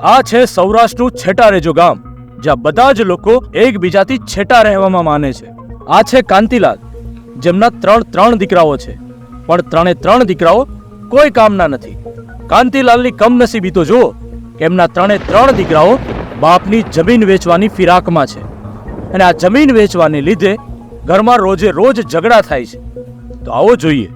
આ છે સૌરાષ્ટ્રનું છેટા રેજો ગામ, જ્યાં બધા જ લોકો એકબીજાથી છેટા રહેવામાં માને છે. આ છે કાંતિલાલ, જેમના ત્રણ ત્રણ દીકરાઓ છે. પણ ત્રણે ત્રણ દીકરાઓ કોઈ કામના નથી. કાંતિલાલની કમનસીબી તો જુઓ એમના ત્રણે ત્રણ દીકરાઓ બાપની જમીન વેચવાની ફિરાકમાં છે. અને આ જમીન વેચવાને લીધે ઘરમાં રોજે રોજ ઝઘડા થાય છે. તો આવો જોઈએ.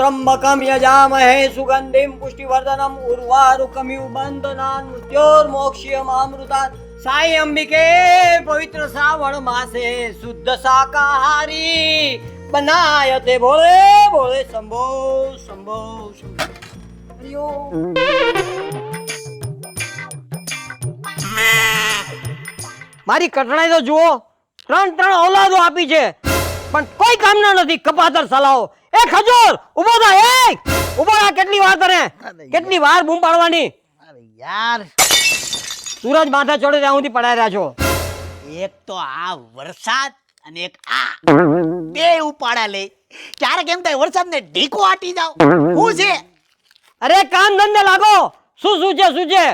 ત્રંબકમ યજામહે સુગંધિમ પુષ્ટિવર્ધનમ ઉર્વારુકમિવ બંધનાન મૃત્યોર્મોક્ષ્યમામૃતાન સાઈ અંબિકે પવિત્ર શ્રાવણ માસે શુદ્ધ શાકાહારી બનાય તે શંભો શંભો શંભો મારી કટણાઈ તો જુઓ ત્રણ ત્રણ ઓલાદો આપી છે. પણ કોઈ કામના નથી, કપાતર સલાહો એ ખજૂર ઊભો થા એ ઊભો થા કેટલી વાર તને? કેટલી વાર બૂમ પાડવાની? અરે યાર. સૂરજ માથા ચડે ત્યાં સુધી પડાઈ રહ્યા છો એક તો આ વરસાદ અને એક આ. બે ઉપાડા લે ક્યારેક એમ થાય વરસાદ ને ઢીકો આટી જાવ શું છે? અરે કામ ધંધે લાગો. શું શું છે શું છે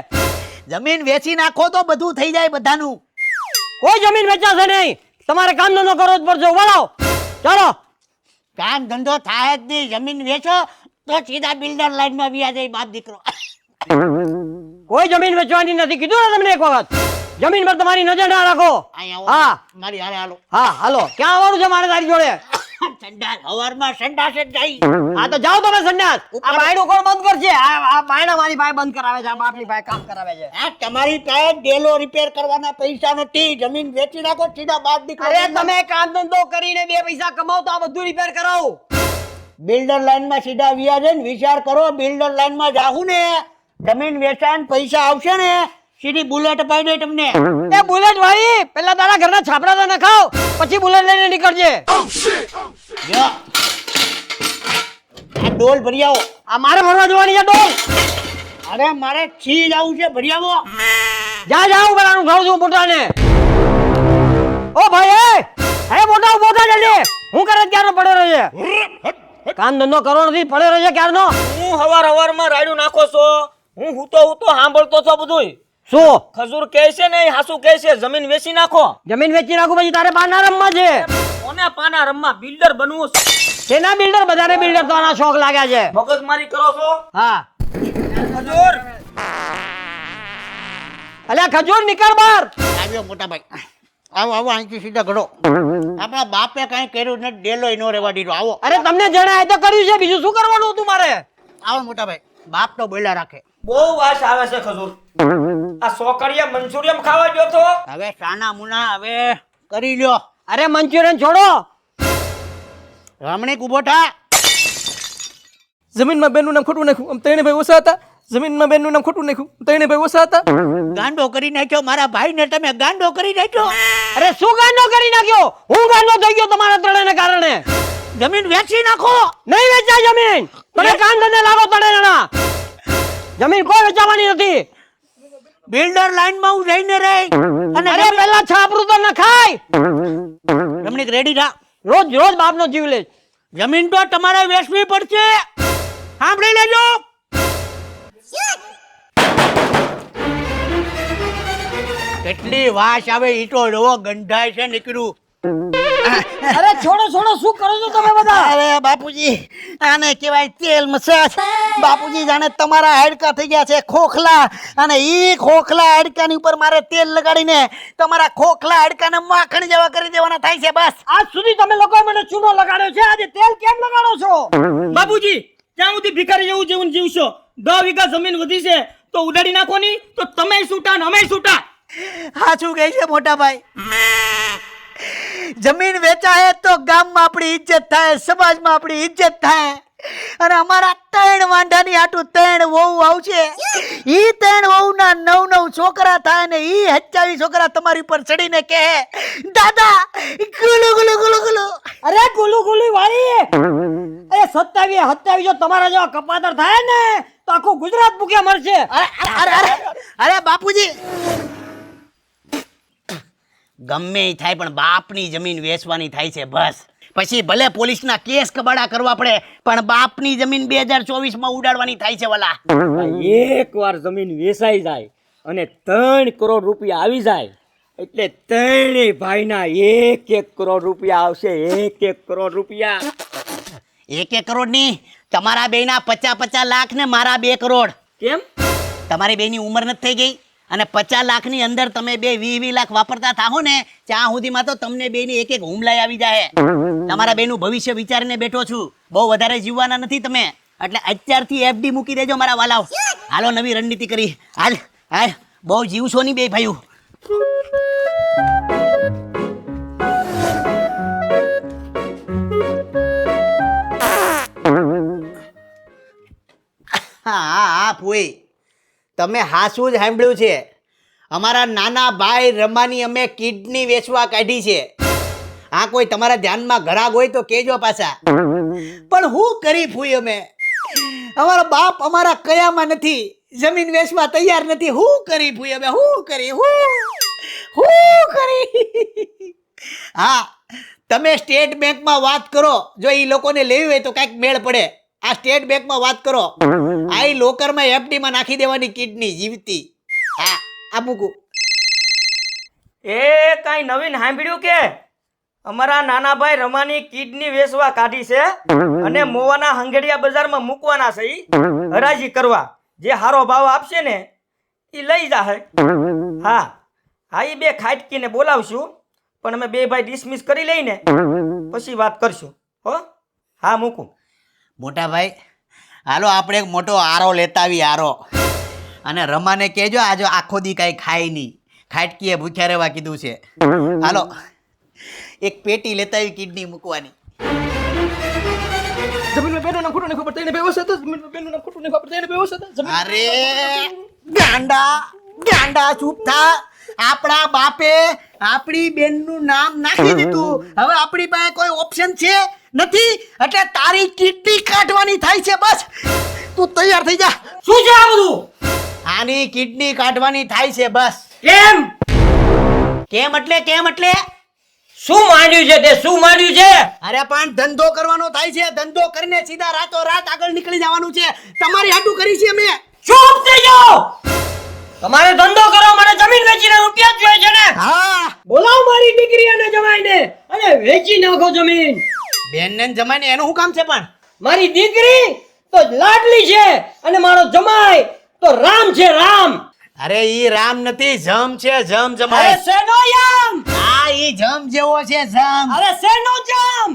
જમીન વેચી નાખો તો બધું થઈ જાય બધાનું. કોઈ જમીન વેચાશે નહીં. તમારે કામ ધંધો કરવો જ પડશે. ઊભા ચાલો. કામ ધંધો થાય જ નહીં જમીન વેચો તો સીધા બિલ્ડર લાઈનમાં વ્યા જાય બાપ દીકરો. કોઈ જમીન વેચવાની નથી. કીધું ને તમને એક વખત? જમીન પર તમારી નજર ના રાખો. હા. મારી હારે હાલો. હા હાલો. ક્યાં આવવાનું છે મારે તારી જોડે? સંડાસ હવારમાં સંડાસ જ જાય. હા તો જાઓ તમે સંન્યાસ આ બાયણું કોણ બંધ કરશે? આ આ બાયણા મારી ભાઈ બંધ કરાવે છે આ બાપની ભાઈ કામ કરાવે છે. હા તમારી પાસે ડેલો રિપેર કરવાના પૈસા નથી જમીન વેચી નાખો સીધા બાપ દીકરો અરે તમે કામ ધંધો કરીને બે પૈસા કમાવ તો આ બધું રિપેર કરાવો. બિલ્ડર લાઈનમાં સીધા વ્યા ને વિચાર કરો બિલ્ડર લાઈનમાં જાહું ને. જમીન વેચાણ પૈસા આવશે ને સીધી બુલેટ પાડી દે તમને? એ બુલેટ વાળી પેલા તારા ઘરના છાપરા તો નખાવ પછી બુલેટ લઈને નીકળજે. જો. આ ડોલ ભરી આવો. આ મારે ભરવા જવાની છે ડોલ. અરે મારે છી જવું છે. ભરી આવો. જા જા હું પેલાનું ખાઉં છું પોતાને ઓ ભાઈ એ હે મોટા ઊભો જલ્દી. હું કરે ક્યારનો પડ્યો રહ્યો છે? કામ ધંધો કરો નથી પડ્યો રહ્યો છે ક્યારનો? હું હવાર હવારમાં રાયડું નાખો છો. હું હું તો હું તો સાંભળતો છો બધુંય. શું? ખજૂર કહે છે ને હાસુ કહે છે જમીન વેચી નાખો. જમીન વેચી નાખું પછી તારે પાના રમવા છે. કોને પાના રમવા? બિલ્ડર બનવું છે. તેના બિલ્ડર? બધાને બિલ્ડર થવાના શોખ લાગ્યા છે. મગજમારી કરો છો? હા. ખજૂર! અલ્યા ખજૂર નીકળ બહાર. આવ્યો મોટા ભાઈ આવો આવો અહીંથી સીધા ઘડો આપણા બાપે કાંઈ કર્યું નથી ડેલો નો રેવા દીધો. આવો. અરે તમને જણાય તો કર્યું છે બીજું શું કરવાનું હતું મારે? આવો મોટા ભાઈ બાપ તો બોલ્યા રાખે. બહુ વાસ આવે છે ખજૂર. આ સોકરીએ મંચુરિયમ ખાવા ગયો તો? હવે સાના મુના હવે કરી લ્યો. અરે મંચુરિયન છોડો. રામણી કુબોઠા જમીનમાં બેનનું નામ ખોટું નાખ્યું. આમ ત્રણે ભાઈ ઓછા હતા. જમીનમાં બેનનું નામ ખોટું નાખ્યું. ત્રણે ભાઈ ઓછા હતા. ગાંડો કરી નાખ્યો. મારા ભાઈને તમે ગાંડો કરી નાખ્યો. અરે શું ગાંડો કરી નાખ્યો? હું ગાંડો થઈ ગયો તમારા ત્રણેને કારણે. જમીન વેચી નાખો. નહીં વેચાય જમીન. તમે કાન ધંધે લાગો જમીન કોઈ વેચાવાની નથી. બિલ્ડર લાઈનમાં હું જઈને રે અને અરે પેલા છાપરું તો નખાય રમણીક રેડી થા રોજ રોજ બાપનો જીવ લે જમીન તો તમારે વેચવી પડશે. સાંભળી લેજો. કેટલી વાસ આવે ઈટો રવો ગંધાય છે નીકળ્યું. અરે છોડો છોડો શું કરો છો તમે બધા? અરે બાપુજી આને કહેવાય તેલ મસાજ. બાપુજી જાણે તમારા હાડકા થઈ ગયા છે ખોખલા. અને એ ખોખલા હાડકાની ઉપર મારે તેલ લગાડીને તમારા ખોખલા હાડકાને માખણ જેવા કરી દેવાના થાય છે બસ. આજ સુધી તમે લોકો મને ચૂનો લગાડ્યો છે. આજે તેલ કેમ લગાડો છો? બાપુજી ત્યાં સુધી ભિખારી જેવું જીવન જીવશો. દસ વીઘા જમીન વધી છે તો ઉડાડી નાખો ની તો તમે છૂટા ને અમે છૂટા. સાચું કહે છે મોટા ભાઈ જમીન વેચાય તો ગામમાં આપણી ઇજ્જત થાય સમાજમાં આપણી ઇજ્જત થાય. અને અમારા ત્રણ વાંઢાની આટું ત્રણ વહુ આવશે. ઈ ત્રણ વહુના નવ નવ છોકરા થાય ને ઈ હચ્ચાવી છોકરા તમારી ઉપર ચડીને કહે દાદા ગુલુ ગુલુ ગુલુ ગુલુ. અરે ગુલુ ગુલુ વાળી. અરે સત્તાવી હત્યાવી જો તમારા જેવા કપાતર થાય ને તો આખું ગુજરાત ભૂખ્યા મરશે. અરે અરે અરે અરે બાપુજી. ગમે થાય પણ બાપની જમીન વેચવાની થાય છે બસ. પછી ભલે પોલીસના કેસ કબાડા કરવા પડે પણ બાપની જમીન બે હજાર ચોવીસમાં ઉડાડવાની થાય છે વલા. એક વાર જમીન વેચાઈ જાય અને ત્રણ કરોડ રૂપિયા આવી જાય એટલે ત્રણેય ભાઈના એક એક કરોડ રૂપિયા આવશે એક એક કરોડ રૂપિયા. એક એક કરોડની? તમારા બેના પચાસ પચાસ લાખ ને મારા બે કરોડ. કેમ? તમારી બેની ઉંમર નથી થઈ ગઈ? અને પચાસ લાખની અંદર તમે બે વી વી લાખ વાપરતા થાહો ને, ત્યાં સુધીમાં તો તમને બેની એક એક હુમલાઈ આવી જાય તમારા બેનું ભવિષ્ય વિચારીને બેઠો છું. બહુ વધારે જીવવાના નથી તમે. એટલે અત્યારથી એફડી મૂકી દેજો મારા વાલાઓ. હાલો, નવી રણનીતિ કરી. હાલ હાલ. બહુ જીવશો નહીં બે ભાઈઓ. હા હા ફૂઈ તમે હાસું જ સાંભળ્યું છે. અમારા નાના ભાઈ રમાની અમે કિડની વેચવા કાઢી છે. આ કોઈ તમારા ધ્યાનમાં ઘરાક હોય તો કેજો પાછા. પણ હું કરી ફૂઈ અમે. અમારા બાપ અમારા કયામાં નથી. જમીન વેચવા તૈયાર નથી. હું કરી ફૂઈ અમે. હું કરી, હું હું કરી. હા, તમે સ્ટેટ બેંકમાં વાત કરો. જો એ લોકોને લેવી હોય તો કાંઈક મેળ પડે. આ સ્ટેટ બેંકમાં વાત કરો. આઈ લોકરમાં એફડીમાં નાખી દેવાની કિડની, જીવતી. હા, આ મૂકું. એ કાંઈ નવીન સાંભળ્યું કે? અમારા નાના રમાની કિડની વેચવા કાઢી છે અને મોવાના હંગેડિયા બજારમાં મૂકવાના છે હરાજી કરવા. જે હારો ભાવ આપશે ને એ લઈ જાહે. હા હા એ બે ખાટકીને બોલાવશું, પણ અમે બે ભાઈ ડિસમિસ કરી લઈને પછી વાત કરશું. હો? હા, મૂકું. મોટા ભાઈ હાલો આપણે એક મોટો આરો લેતા આવી આરો. અને રમાને કહેજો આજે આખો દી કાંઈ ખાય નહીં. ખાટકીએ ભૂખ્યા રહેવા કીધું છે. હાલો એક પેટી લેતા આવી કિડની મૂકવાની. અરે ગાંડા ગાંડા ચૂપ થા. આપણા બાપે આપણી બેનનું નામ નાખી દીધું. હવે આપણી પાસે કોઈ ઓપ્શન છે? નથી એટલે તારી કિડની કાઢવાની થાય છે બસ. તું તૈયાર થઈ જા. શું છે આ બધું? આની કિડની કાઢવાની થાય છે બસ. કેમ? કેમ એટલે કેમ એટલે? શું માંડ્યું છે તે? શું માંડ્યું છે? અરે પણ ધંધો કરવાનો થાય છે ધંધો કરીને સીધા રાતો રાત આગળ નીકળી જવાનું છે. તમારી હાટું કરી છે મેં. ચૂપ થઈ જાઓ! તમારે ધંધો કરો મને જમીન વેચીને રૂપિયા જોઈએ છે ને. હા. બોલાવ મારી દીકરી અને જમાઈને. અને વેચી નાખો જમીન. બેન ને જમાઈને એનું શું કામ છે પણ? મારી દીકરી તો લાડલી છે અને મારો જમાઈ તો રામ છે રામ. અરે ઈ રામ નથી જમ છે જમ અરે સેનો યામ? આ ઈ જમ જેવો છે જમ. અરે સેનો જમ?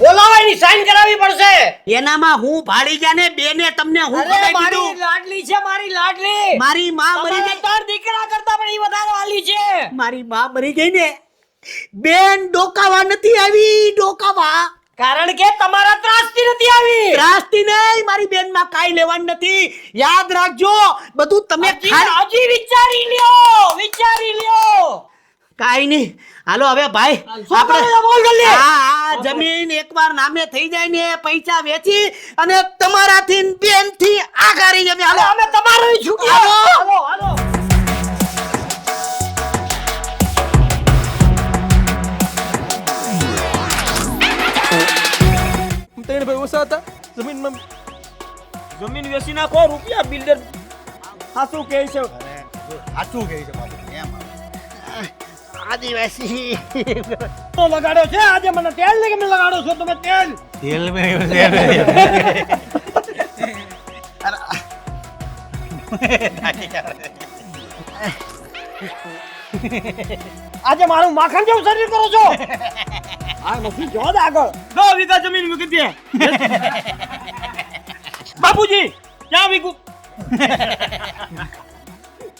બોલાવાની સાઈન કરાવી પડશે. એનામાં હું ભાડી જાને ને બેને તમને હું અરે મારી લાડલી છે મારી લાડલી. મારી માં મરી ગઈ. તાર દીકરા કરતા પણ ઈ વધારે વાલી છે. મારી માં મરી ગઈ ને. બેન ડોકાવા નથી આવી ડોકાવા. કારણ કે તમારા ત્રાસથી નથી આવી. ત્રાસથી નહીં મારી બેનમાં કાઈ લેવાનું નથી. યાદ રાખજો બધું તમે હજી વિચારી લ્યો વિચારી લ્યો. કાઈ નહીં. હાલો હવે ભાઈ આપણે કરો. હા જમીન એકવાર નામે થઈ જાય ને પૈસા વેચી અને તમારાથી ને બેનથી આઘારી જમી હાલો અમે તમારું છૂટી હાલો. હાલો. ઓછા હતા? જમીનમાં જમીન વેચી નાખો રૂપિયા બિલ્ડર સાચું કહે છે. સાચું કહે છે એમ આદિવાસી. તો લગાડો છે આજે મને તેલ ને કેમ લગાડો છો તમે તેલ. તેલ આજે મારું માખણ જેવું શરીર કરો છો. આ નથી જો આગળ. દો વીઘા જમીન મૂકી દે. બાપુજી ક્યાં વીઘું?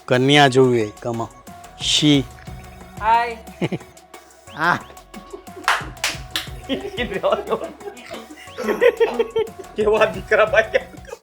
કન્યા જોવે કમા. શી. હાય. હા. કેવા દીકરા ભાઈ